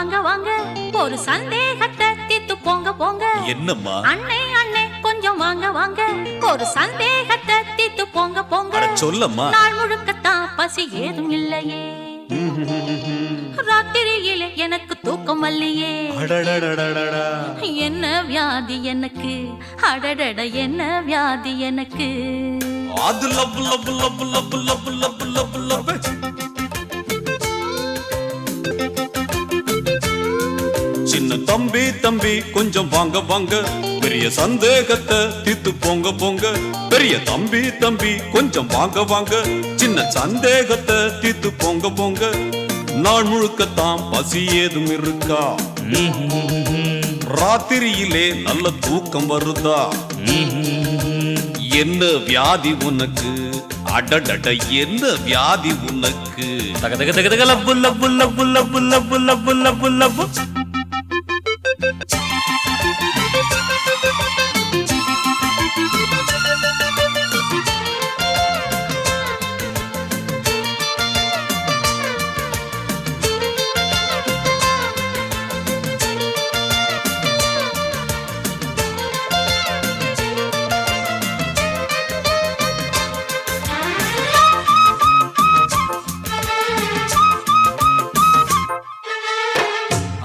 வாங்க வாங்க. ஒரு சந்தேகத்தை தீர்த்து போங்க போங்க. என்னம்மா? அண்ணே அண்ணே கொஞ்சம் வாங்க வாங்க. ஒரு சந்தேகத்தை தீர்த்து போங்க போங்க. சொல்லம்மா. நாள் முழுக்கத்தான் பசி ஏதும் இல்லையே. ராத்திரியிலே எனக்கு தூக்கம் அடடடடடடா. என்ன வியாதி எனக்கு? அடடட என்ன வியாதி எனக்கு? அது love love love love love love love love சின்ன தம்பி தம்பி கொஞ்சம் வாங்க வாங்க. பெரிய சந்தேகத்தை தீத்து போங்க போங்க. பெரிய தம்பி தம்பி கொஞ்சம் வாங்க வாங்க. சின்ன சந்தேகத்தை தீத்து போங்க போங்க. நாள் முழுக்கத்தான் பசி ஏதும் இருக்கா? ராத்திரியிலே நல்ல தூக்கம் வருதா? என்ன வியாதி உனக்கு? அடடட என்ன வியாதி உனக்கு? தக தக தக தக லப்பு லப்பு லப்பு லப்பு லப்பு லப்பு லப்பு லப்பு. Thank you.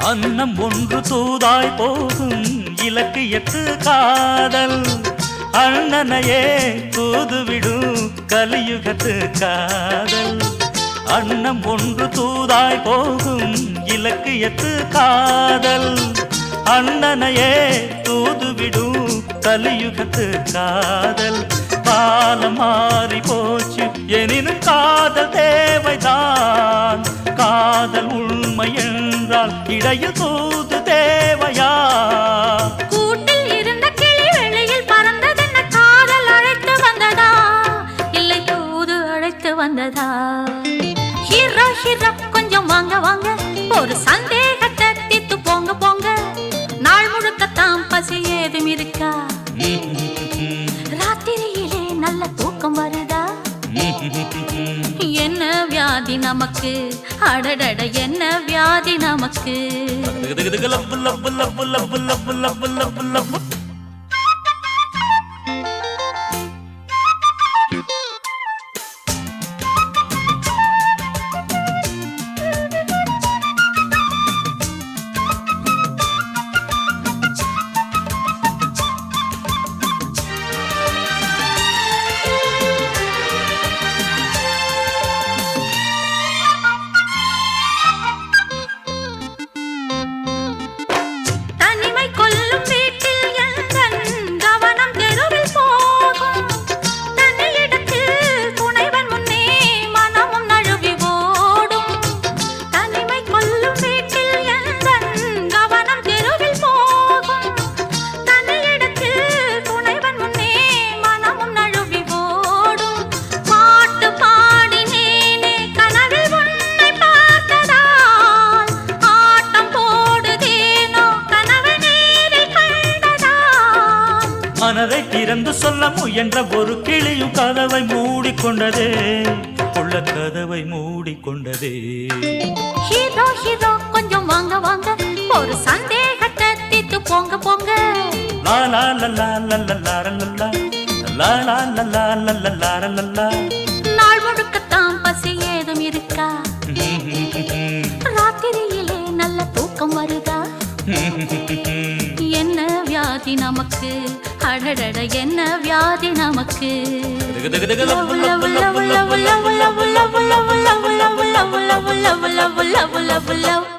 அன்னம் ஒன்று தூதாய் போகும் இலக்கியத்து காதல். அண்ணனையே தூதுவிடும் கலியுகத்து காதல். அன்னம் ஒன்று தூதாய் போகும் இலக்கியத்து காதல். அண்ணனையே தூதுவிடும் கலியுகத்து காதல். காலம் மாறி போச்சு. எனினும் காதல் தேவைதான். காதல் உண்மையன் என்றால் இடையில் தூது தேவையா? கூட்டில் இருந்த கிளி வெளியில் பறந்ததென்ன காதல் அழைத்து வந்ததா? இல்லை தூது அழைத்து வந்ததா? ஹீரோ ஹீரோ கொஞ்சம் வாங்க வாங்க. ஒரு சந்தேகத்தை தீர்த்து போங்க போங்க. நாள் முழுக்கத்தான் பசி ஏதும் இருக்கா? ராத்திரியிலே நல்ல தூக்கம் வருதா? வியாதி நமக்கு. அடடட என்ன வியாதி நமக்கு. மனதை திறந்து சொல்ல முயன்ற ஒரு கிளியும் கதவை மூடிக்கொண்டதே உள்ள கதவை மூடிக்கொண்டதே ஹீரோ ஹீரோ கொஞ்சம் வாங்க வாங்க ஒரு சந்தேகத்தை தீர்த்து போங்க போங்க லா லா லா லா லா லா லா லா லா லா நாள் முழுக்கத்தான் பசி ஏதும் இருக்கா ராத்திரியிலே நல்ல தூக்கம் வருதா வியாதி நமக்கு அடடட என்ன வியாதி நமக்கு உள்ள உள்ள உள்ள உள்ள உள்ள உள்ள உள்ள உள்ள உள்ள உள்ள உள்ள உள்ள உள்ள உள்ள